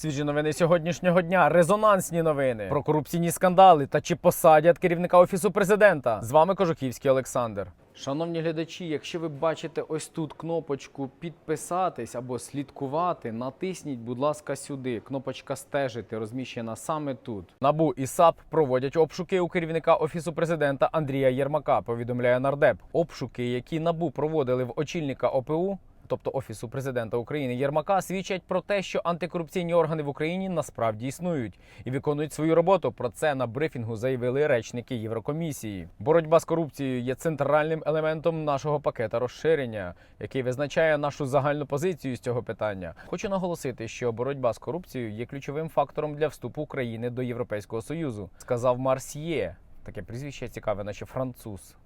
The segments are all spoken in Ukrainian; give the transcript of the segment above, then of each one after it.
Свіжі новини сьогоднішнього дня, резонансні новини про корупційні скандали та чи посадять керівника офісу президента. З вами Кожухівський Олександр. Шановні глядачі, якщо ви бачите ось тут кнопочку підписатись або слідкувати, натисніть, будь ласка, сюди. Кнопочка стежити розміщена саме тут. Набу і САП проводять обшуки у керівника офісу президента Андрія Єрмака. Повідомляє нардеп. Обшуки, які набу проводили в очільника ОПУ тобто Офісу президента України Єрмака, свідчать про те, що антикорупційні органи в Україні насправді існують і виконують свою роботу. Про це на брифінгу заявили речники Єврокомісії. Боротьба з корупцією є центральним елементом нашого пакета розширення, який визначає нашу загальну позицію з цього питання. Хочу наголосити, що боротьба з корупцією є ключовим фактором для вступу України до Європейського союзу, сказав Марсьє. Таке прізвище цікаве, наче француз.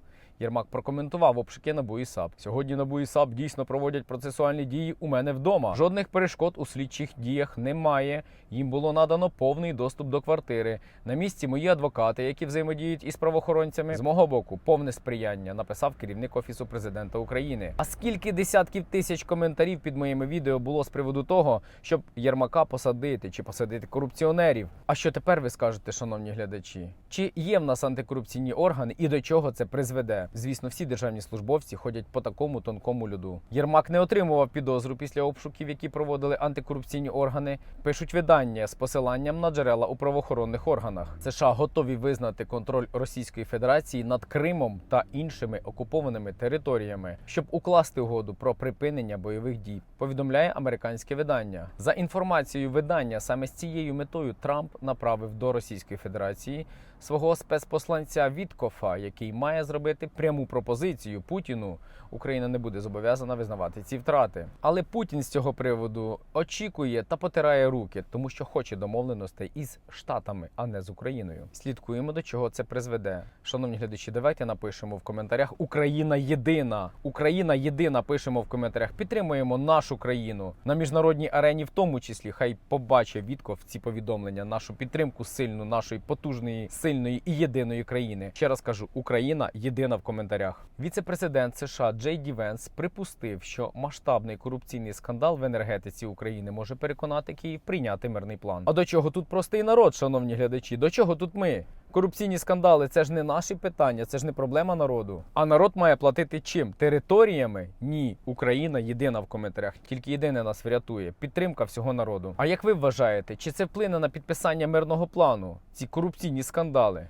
Єрмак прокоментував обшуки НАБУ і САП. Сьогодні НАБУ і САП дійсно проводять процесуальні дії у мене вдома. Жодних перешкод у слідчих діях немає. Їм було надано повний доступ до квартири. На місці мої адвокати, які взаємодіють із правоохоронцями. З мого боку, повне сприяння написав керівник офісу президента України. А скільки десятків тисяч коментарів під моїми відео було з приводу того, щоб Єрмака посадити чи посадити корупціонерів? А що тепер ви скажете, шановні глядачі? Чи є в нас антикорупційні органи і до чого це призведе? Звісно, всі державні службовці ходять по такому тонкому льоду. Єрмак не отримував підозру після обшуків, які проводили антикорупційні органи. Пишуть видання з посиланням на джерела у правоохоронних органах. США готові визнати контроль Російської Федерації над Кримом та іншими окупованими територіями, щоб укласти угоду про припинення бойових дій. Повідомляє американське видання. За інформацією видання, саме з цією метою Трамп направив до Російської Федерації свого спецпосланця Віткофа, який має зробити пряму пропозицію Путіну. Україна не буде зобов'язана визнавати ці втрати. Але Путін з цього приводу очікує та потирає руки, тому що хоче домовленостей із Штатами, а не з Україною. Слідкуємо до чого це призведе. Шановні глядачі, давайте напишемо в коментарях Україна єдина. Україна єдина. Пишемо в коментарях. Підтримуємо нашу країну на міжнародній арені, в тому числі. Хай побачить Вітков ці повідомлення, нашу підтримку сильну, нашої потужної, сильної і єдиної країни. Ще раз кажу, Україна єдина в коментарях. Віце-президент США Джей Ді Венс припустив, що масштабний корупційний скандал в енергетиці України може переконати Київ прийняти мирний план. А до чого тут простий народ, шановні глядачі? До чого тут ми? Корупційні скандали це ж не наші питання, це ж не проблема народу. А народ має платити чим? Територіями? Ні, Україна єдина в коментарях. Тільки єдине нас врятує. Підтримка всього народу. А як ви вважаєте, чи це вплине на підписання мирного плану? Ці корупційні скандали?